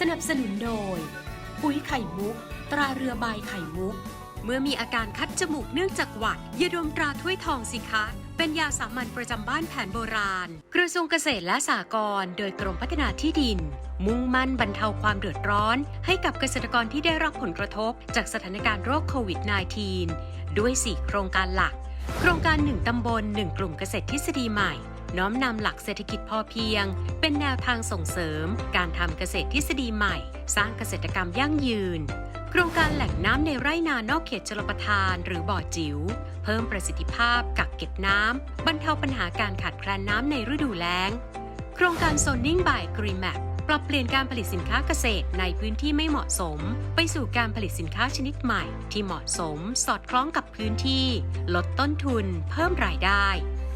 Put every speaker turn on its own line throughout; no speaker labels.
สนับสนุนโดย ปุ๋ยไข่มุก ตราเรือใบไข่มุก เมื่อมีอาการคัดจมูกเนื่องจากหวัดยาดมตราถ้วยทองสิคะ เป็นยาสามัญประจำบ้านแผนโบราณ กระทรวงเกษตรและสหกรณ์โดยกรมพัฒนาที่ดิน มุ่งมั่นบรรเทาความเดือดร้อน ให้กับเกษตรกรที่ได้รับผลกระทบ จากสถานการณ์โรคโควิด -19 ด้วย 4 โครงการหลัก โครงการ 1 ตำบล 1 กลุ่มเกษตรทฤษฎีใหม่ น้อมนำหลักเศรษฐกิจพอเพียง เป็นแนวทางส่งเสริม การทำเกษตรทฤษฎีใหม่ สร้างเกษตรกรรมยั่งยืน โครงการแหล่งน้ำในไร่นานอกเขตชลประทานหรือบ่อจิ๋วเพิ่มประสิทธิภาพกักเก็บน้ำบรรเทาปัญหาการขาดแคลนน้ำในฤดูแล้ง โครงการโซนนิ่งบายกรีแมปปรับเปลี่ยนการผลิตสินค้าเกษตรในพื้นที่ไม่เหมาะสม ไปสู่การผลิตสินค้าชนิดใหม่ ที่เหมาะสม สอดคล้องกับพื้นที่ ลดต้นทุน เพิ่มรายได้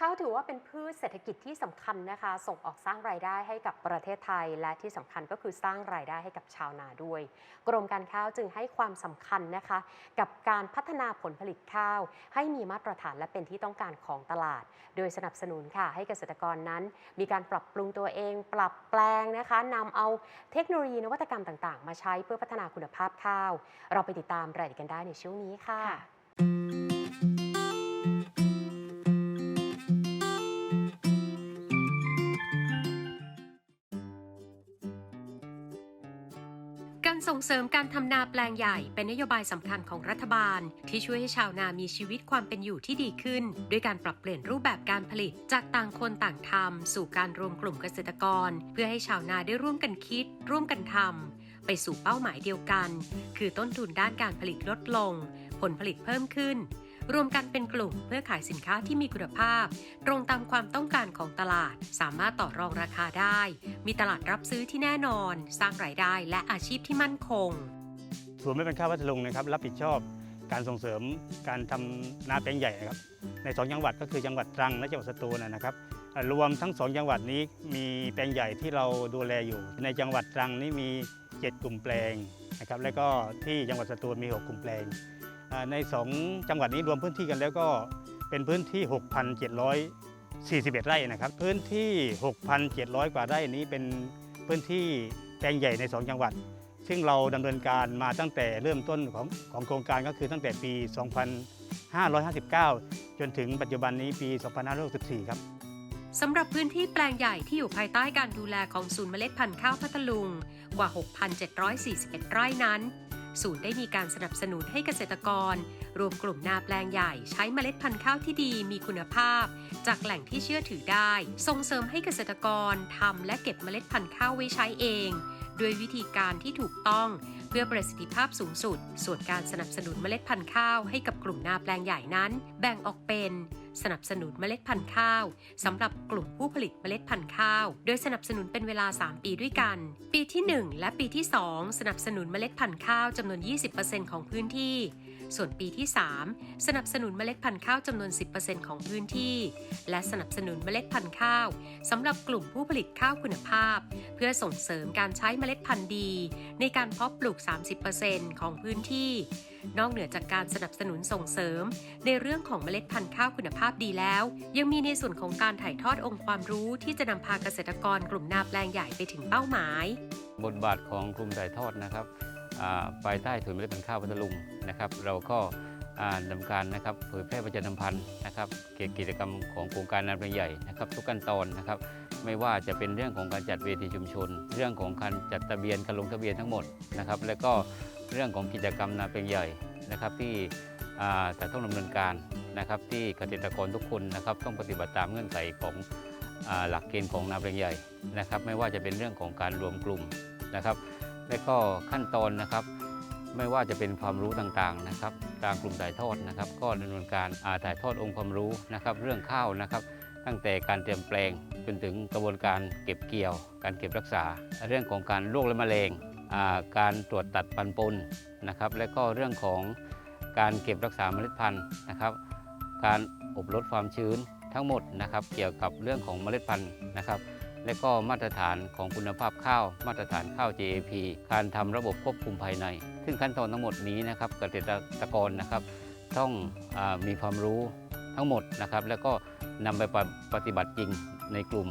ข้าวถือว่าเป็นพืชเศรษฐกิจที่สำคัญนะคะ ส่งออกสร้างรายได้ให้กับประเทศไทย และที่สำคัญก็คือสร้างรายได้ให้กับชาวนาด้วย กรมการข้าวจึงให้ความสำคัญนะคะ กับการพัฒนาผลผลิตข้าว ให้มีมาตรฐานและเป็นที่ต้องการของตลาด โดยสนับสนุนค่ะให้เกษตรกรนั้น มีการปรับปรุงตัวเอง ปรับแปลงนะคะนำเอาเทคโนโลยีนวัตกรรมต่าง ๆ มาใช้เพื่อพัฒนาคุณภาพข้าว เราไปติดตามรายละเอียดกันได้ในช่วงนี้ค่ะ
การส่งเสริมการทำนาแปลงใหญ่เป็นนโยบายสำคัญของรัฐบาล ที่ช่วยให้ชาวนามีชีวิตความเป็นอยู่ที่ดีขึ้น ด้วยการปรับเปลี่ยนรูปแบบการผลิต จากต่างคนต่างทำสู่การรวมกลุ่มเกษตรกร เพื่อให้ชาวนาได้ร่วมกันคิด ร่วมกันทำไปสู่เป้าหมายเดียวกัน คือต้นทุนด้านการผลิตลดลง ผลผลิตเพิ่มขึ้น รวมกันเป็นกลุ่มเพื่อขายสินค้าที่มีคุณภาพ ตรงตามความต้องการของตลาด สามารถต่อรองราคาได้ มีตลาดรับซื้อที่แน่นอน สร้างรายได้และอาชีพที่มั่นคง
ศูนไม่เป็นข้าวพัทลุงนะครับ รับผิดชอบการส่งเสริมการทำนาแปลงใหญ่นะครับ ในสองจังหวัดก็คือจังหวัดตรังและจังหวัดสตูลนะครับ รวมทั้งสองจังหวัดนี้มีแปลงใหญ่ที่เราดูแลอยู่ ในจังหวัดตรังนี้มี 7 กลุ่มแปลงนะครับ และก็ที่จังหวัดสตูลมี 6 กลุ่มแปลง ใน 2 จังหวัดนี้รวมพื้นที่กันแล้วก็เป็นพื้นที่ 6,741 ไร่นะครับ พื้นที่ 6,700 กว่าไร่นี้เป็นพื้นที่แปลงใหญ่ใน 2 จังหวัด ซึ่งเราดำเนินการมาตั้งแต่เริ่มต้นของของโครงการก็คือตั้งแต่ปี 2559 จนถึงปัจจุบันนี้ปี 2564 ครับ
สำหรับพื้นที่แปลงใหญ่ที่อยู่ภายใต้การดูแลของศูนย์เมล็ดพันธุ์ข้าวพัทลุงกว่า 6,741 ไร่นั้น ศูนย์ได้มีการสนับสนุนให้เกษตรกร รวมกลุ่มนาแปลงใหญ่ ใช้เมล็ดพันธุ์ข้าวที่ดีมีคุณภาพ จากแหล่งที่เชื่อถือได้ ส่งเสริมให้เกษตรกรทำและเก็บเมล็ดพันธุ์ข้าวไว้ใช้เอง ด้วยวิธีการที่ถูกต้องเพื่อประสิทธิภาพสูงสุด ส่วนการสนับสนุนเมล็ดพันธุ์ข้าวให้กับกลุ่มนาแปลงใหญ่นั้น แบ่งออกเป็น สนับสนุนเมล็ดพันธุ์ข้าวสำหรับกลุ่มผู้ผลิตเมล็ดพันธุ์ข้าว โดยสนับสนุนเป็นเวลา 3 ปีด้วยกัน ปีที่ 1 และปีที่ 2 สนับสนุนเมล็ดพันธุ์ข้าวจำนวน 20%ของพื้นที่ ส่วนปีที่ 3 สนับสนุนเมล็ดพันธุ์ข้าวจำนวน 10%ของพื้นที่ และสนับสนุนเมล็ดพันธุ์ข้าวสำหรับกลุ่มผู้ผลิตข้าวคุณภาพ เพื่อส่งเสริมการใช้เมล็ดพันธุ์ดี ในการเพาะปลูก 30%ของพื้นที่ นอกเหนือจากการสนับสนุนส่งเสริม ในเรื่องของเมล็ดพันธุ์ข้าวคุณภาพดีแล้ว ยังมีในส่วนของการถ่ายทอดองค์ความรู้ที่จะนำพาเกษตรกรกลุ่มนาแปลงใหญ่ไปถึงเป้าหมาย
บทบาทของกลุ่มถ่ายทอดนะครับ ภายใต้ถุนเมล็ดพันธุ์ข้าวพัทลุงนะครับ เราก็อ่าดำการนะครับเผยแพร่ประชาสัมพันธ์นะครับเกี่ยวกิจกรรมของโครงการนาแปลงใหญ่นะครับทุกขั้นตอนนะครับไม่ว่าจะเป็นเรื่องของการจัดเวทีชุมชน เรื่องของการจัดทะเบียนการลงทะเบียนทั้งหมดนะครับแล้วก็เรื่องของกิจกรรมนาแปลงใหญ่นะครับที่อ่าจะต้องดำเนินการนะครับที่เกษตรกรทุกคนนะครับต้องปฏิบัติตามเงื่อนไขของหลักเกณฑ์ของนาแปลงใหญ่นะครับไม่ว่าจะเป็นเรื่องของการรวมกลุ่มนะครับ และก็ขั้นตอนนะครับ ไม่ว่าจะเป็นความรู้ต่างๆนะครับทางกลุ่มถ่ายทอดนะครับ ก็ดำเนินการาถ่ายทอดองค์ความรู้นะครับ เรื่องข้าวนะครับ ตั้งแต่การเตรียมแปลงจนถึงกระบวนการเก็บเกี่ยว การเก็บรักษา เรื่องของการโรคและแมลงอ่าการตรวจตัดปันปนนะครับ และก็เรื่องของการเก็บรักษาเมล็ดพันธุ์นะครับ การอบลดความชื้นทั้งหมดนะครับ เกี่ยวกับเรื่องของเมล็ดพันธุ์นะครับ และก็มาตรฐานของคุณภาพข้าว มาตรฐานข้าว GAP การทำระบบควบคุมภายใน ซึ่งขั้นตอนทั้งหมดนี้นะครับเกษตรกรนะครับ ต้องอมีความรู้ทั้งหมดนะครับ แล้วก็นำไปปฏิบัติจริงในกลุ่ม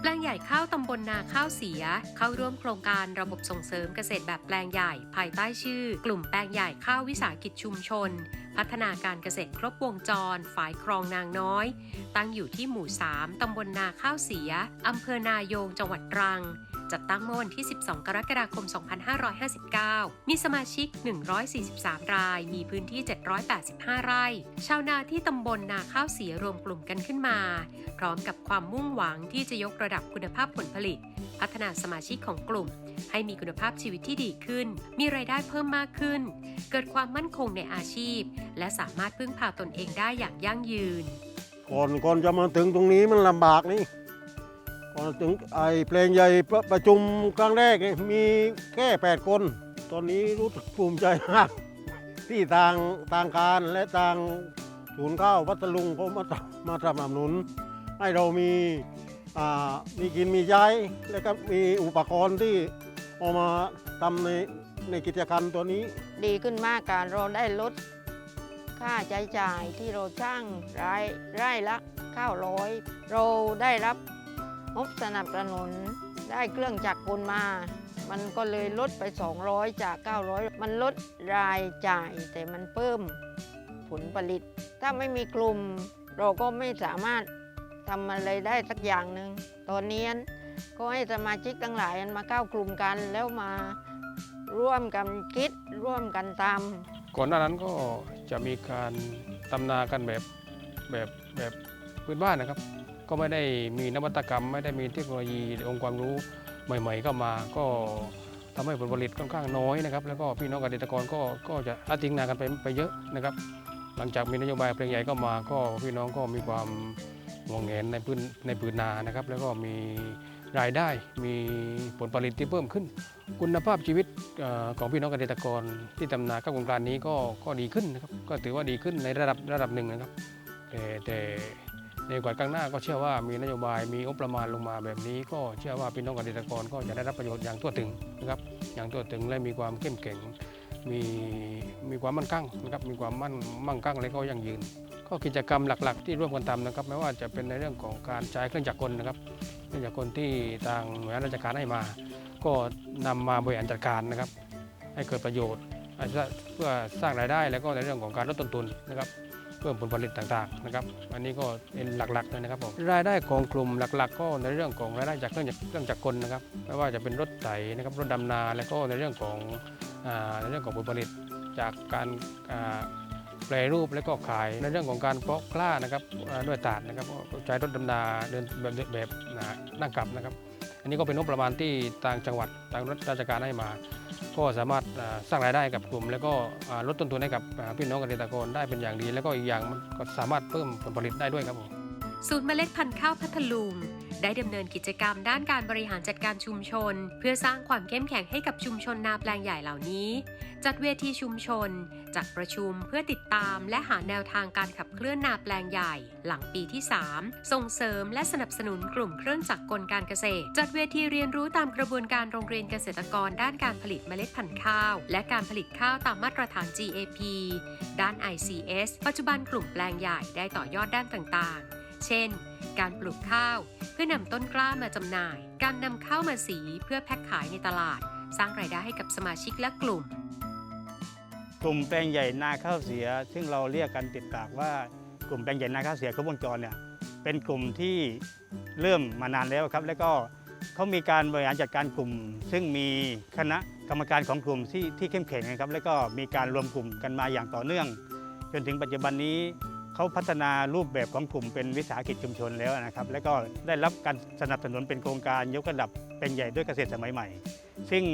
แปลงใหญ่ข้าวตำบลนาข้าวเสีย เข้าร่วมโครงการระบบส่งเสริมเกษตรแบบแปลงใหญ่ ภายใต้ชื่อ กลุ่มแปลงใหญ่ข้าววิสาหกิจชุมชน พัฒนาการเกษตรครบวงจร ฝ่ายครองนางน้อย ตั้งอยู่ที่หมู่ 3 ตำบลนาข้าวเสีย อำเภอนายง จังหวัดตรัง จัดตั้งเมื่อวันที่ 12 กรกฎาคม 2559 มีสมาชิก 143 ราย มีพื้นที่ 785 ไร่ ชาวนาที่ตำบลนาข้าวเสียรวมกลุ่มกันขึ้นมา พร้อมกับความมุ่งหวังที่จะยกระดับคุณภาพผลผลิต พัฒนาสมาชิกของกลุ่ม ให้มีคุณภาพชีวิตที่ดีขึ้น มีรายได้เพิ่มมากขึ้น เกิดความมั่นคงในอาชีพ และสามารถพึ่งพาตนเองได้อย่างยั่งยืน
ก่อนก่อนจะมาถึงตรงนี้มันลำบากนี่ ถึงไอเพลงใหญ่ประประชุมครั้งแรกมีแค่แปดคน ตอนนี้รู้สึกภูมิใจมาก ที่ทางทางการและทางศูนย์ข้าวพัทลุงเขามาทำมาสนับสนุน ให้เรามีมีกินมีใช้และก็มีอุปกรณ์ที่เอามาทำในในกิจกรรมตัวนี้
ดีขึ้นมากการเราได้ลดค่าใช้จ่ายที่เราจ้างรายไร่ละข้าวร้อยเราได้รับ บสนับสนุนได้เครื่องจักรกลมา มันก็เลยลดไป 200 จาก 900 มันลดรายจ่ายแต่มันเพิ่มผลผลิต ถ้าไม่มีกลุ่ม เราก็ไม่สามารถทำอะไรได้สักอย่างหนึ่งตอนนี้ก็ให้สมาชิกทั้งหลายมาเข้ากลุ่มกันแล้วมาร่วมกันคิดร่วมกันทำ
ก่อนหน้านั้นก็จะมีการตำนากันแบบแบบแบบพื้นบ้านนะครับ ก็ไม่ได้มีนวัตกรรม ไม่ได้มีเทคโนโลยีองค์ความรู้ใหม่ ๆ เข้ามา ก็ทำให้ผลผลิตค่อนข้างน้อยนะครับ แล้วก็พี่น้องเกษตรกรก็ก็จะละทิ้งนากันไปไปเยอะนะครับ หลังจากมีนโยบายเพลงใหญ่เข้ามา ก็พี่น้องก็มีความห่วงแหนในพื้นในพื้นนานะครับ แล้วก็มีรายได้มีผลผลิตที่เพิ่มขึ้น คุณภาพชีวิตอของพี่น้องเกษตรกรที่ทำนาข้าวโครงการนี้ก็ก็ดีขึ้นนะครับก็ถือว่าดีขึ้นในระดับระดับหนึ่งนะครับแต่แต่ ในโอกาสข้างหน้าก็เชื่อว่ามีนโยบายมีงบประมาณลงมาแบบนี้ ก็เชื่อว่าพี่น้องเกษตรกรก็จะได้รับประโยชน์อย่างทั่วถึงนะครับอย่างทั่วถึงและมีความเข้มแข็งมีมีความมั่นคงนะครับมีความมั่นมั่งคั่งและก็ยั่งยืน ก็กิจกรรมหลัก ๆ ที่ร่วมกันทำนะครับ ไม่ว่าจะเป็นในเรื่องของการใช้เครื่องจักรกลนะครับเครื่องจักรกลที่ทางหน่วยงานราชการให้มา ก็นำมาบริหารจัดการนะครับ ให้เกิดประโยชน์เพื่อสร้างรายได้แล้วก็ในเรื่องของการลดต้นทุนนะครับ เพิ่มผลผลิตต่างๆนะครับอันนี้ก็เป็นหลักๆเลยนะครับผมรายได้ของกลุ่มหลัก ๆ ก็ในเรื่องของรายได้จากเครื่องจักรเครื่องจักรกลนะครับไม่ว่าจะเป็นรถไถนะครับรถดำนาแล้วก็ในเรื่องของอในเรื่องของผลผลิตจากการแปรรูปแล้วก็ขายในเรื่องของการเพาะกล้านะครับด้วยตาดนะครับใช้รถดำนาเดินแบบแบบนั่งกลับนะครับ อันนี้ก็เป็นงบประมาณที่ทางจังหวัดทางรัฐราชการให้มา ก็สามารถสร้างรายได้กับกลุ่ม แล้วก็ลดต้นทุนให้กับพี่น้องเกษตรกรได้เป็นอย่างดี แล้วก็อีกอย่างมันก็สามารถเพิ่มผลผลิตได้ด้วยครับผม
ศูนย์เมล็ดพันธุ์ข้าวพัทลุงได้ดำเนินกิจกรรมด้านการบริหารจัดการชุมชน เพื่อสร้างความเข้มแข็งให้กับชุมชนนาแปลงใหญ่เหล่านี้ จัดเวทีชุมชน จัดประชุมเพื่อติดตามและหาแนวทางการขับเคลื่อนนาแปลงใหญ่ หลังปีที่ 3 ส่งเสริมและสนับสนุนกลุ่มเครื่องจักรกลการเกษตร จัดเวทีเรียนรู้ตามกระบวนการโรงเรียนเกษตรกรด้านการผลิตเมล็ดพันธุ์ข้าว และการผลิตข้าวตามมาตรฐาน GAP ด้าน ICS ปัจจุบันกลุ่มแปลงใหญ่ได้ต่อยอดด้านต่างๆ เช่น การปลูกข้าว เพื่อนำต้นกล้ามาจำหน่าย การนำข้าวมาสีเพื่อแพ็คขายในตลาด สร้างรายได้ให้กับสมาชิกและกลุ่ม
กลุ่มแปลงใหญ่นาข้าวเสีย ซึ่งเราเรียกกันติดปากว่ากลุ่มแปลงใหญ่นาข้าวเสียครบวงจรเนี่ยเป็นกลุ่มที่เริ่มมานานแล้วครับ แล้วก็เขามีการบริหารจัดการกลุ่ม ซึ่งมีคณะกรรมการของกลุ่มที่ที่เข้มแข็งนะครับ แล้วก็มีการรวมกลุ่มกันมาอย่างต่อเนื่อง จนถึงปัจจุบันนี้เขาพัฒนารูปแบบของกลุ่มเป็นวิสาหกิจชุมชนแล้วนะครับ แล้วก็ได้รับการสนับสนุนเป็นโครงการยกระดับเป็นใหญ่ด้วยเกษตรสมัยใหม่ ซึ่ง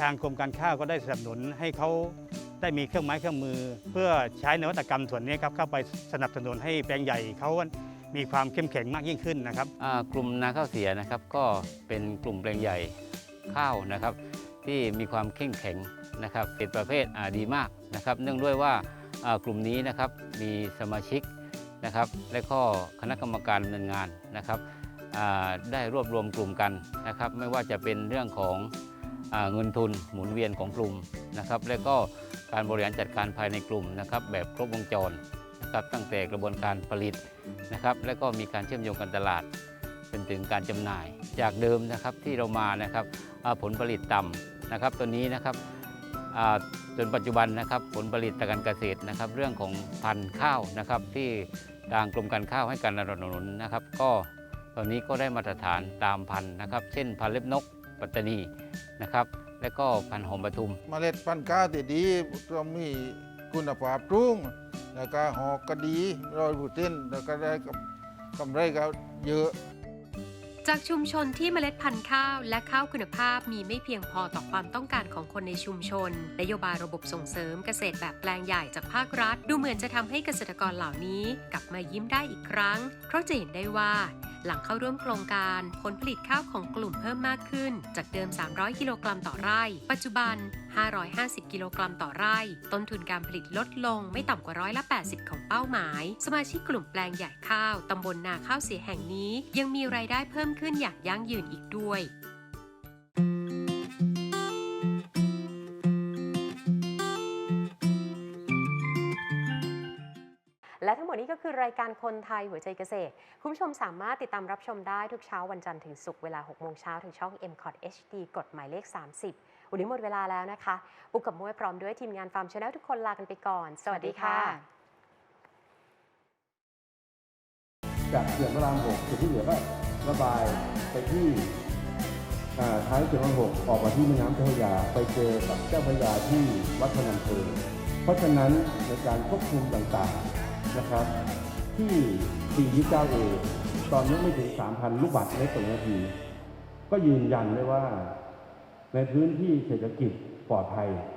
ทางกรมการข้าวก็ได้สนับสนุนให้เขา ได้มีเครื่องไม้เครื่องมือ เพื่อใช้นวัตกรรมส่วนนี้ครับเข้าไปสนับสนุนให้แปลงใหญ่เขามีความเข้มแข็งมากยิ่งขึ้นนะครับ
กลุ่มนาข้าวเสียนะครับก็เป็นกลุ่มแปลงใหญ่ข้าวนะครับ ที่มีความเข้มแข็งนะครับเป็นประเภทดีมากนะครับ เนื่องด้วยว่ากลุ่มนี้นะครับมีสมาชิกนะครับ และก็คณะกรรมการดำเนินงานนะครับได้รวบรวมกลุ่มกันนะครับ ไม่ว่าจะเป็นเรื่องของอเงินทุนหมุนเวียนของกลุ่มนะครับ และก็ การบริหารจัดการภายในกลุ่มนะครับแบบครบวงจรนะครับตั้งแต่กระบวนการผลิตนะครับและก็มีการเชื่อมโยงการตลาดจนถึงการจำหน่าย จากเดิมนะครับที่เรามานะครับผลผลิตต่ำนะครับตัวนี้นะครับจนปัจจุบันนะครับผลผลิตทางการเกษตรนะครับ เรื่องของพันธุ์ข้าวนะครับ ที่ทางกรมการข้าวให้การสนับสนุนนะครับ ก็ตอนนี้ก็ได้มาตรฐานตามพันธุ์นะครับ เช่นพันธุ์เล็บนกปัตตานีนะครับ และก็พันธุ์หอมปทุม
เมล็ดพันธุ์ข้าวที่ดีต้องมีคุณภาพรุ่งแล้วก็หอกก็ดีรอยบูเต้นแล้วก็ได้กำกำไรก็เยอะ
จากชุมชนที่เมล็ดพันธุ์ข้าวและข้าวคุณภาพมีไม่เพียงพอต่อความต้องการของคนในชุมชน นโยบายระบบส่งเสริมเกษตรแบบแปลงใหญ่จากภาครัฐ ดูเหมือนจะทำให้เกษตรกรเหล่านี้กลับมายิ้มได้อีกครั้ง เพราะจะเห็นได้ว่า หลังเข้าร่วมโครงการ ผลผลิตข้าวของกลุ่มเพิ่มมากขึ้น จากเดิม 300 กิโลกรัมต่อไร่ ปัจจุบัน 550 กิโลกรัมต่อไร่ ต้นทุนการผลิตลดลงไม่ต่ำกว่าร้อยละ 80 ของเป้าหมาย สมาชิกกลุ่มแปลงใหญ่ข้าวตำบลนาข้าวเสียแห่งนี้ ยังมีรายได้เพิ่มขึ้นอย่างยั่งยืนอีกด้วย
และทั้งหมดนี้ก็คือรายการคนไทยหัวใจเกษตร คุณผู้ชมสามารถติดตามรับชมได้ทุกเช้าวันจันทร์ถึงศุกร์เวลา6โมงเช้าทางช่อง m c o t HD กฎหมายเลข 30 วันนี้หมดเวลาแล้วนะคะ ปุกกับมวยพร้อมด้วยทีมงานฟาร์มชาแนลทุกคนลากันไปก่อน สวัสดีค่ะ
จากเขื่อนพระรามหกจุดที่เหลือก็ระบายไปที่อ่าท้ายเขื่อนพระรามหกออกมาที่แม่น้ำเจ้าพระยาไปเจอกับเจ้าพระยาที่วัดพนัญเชิงเพราะฉะนั้นในการควบคุมต่างๆ นะครับที่ดีที่เอตอนนี้ไม่ถึง 3,000 ลูกบาทเมตรต่อนาที ก็ยืนยันได้ว่าในพื้นที่เศรษฐกิจปลอดภัย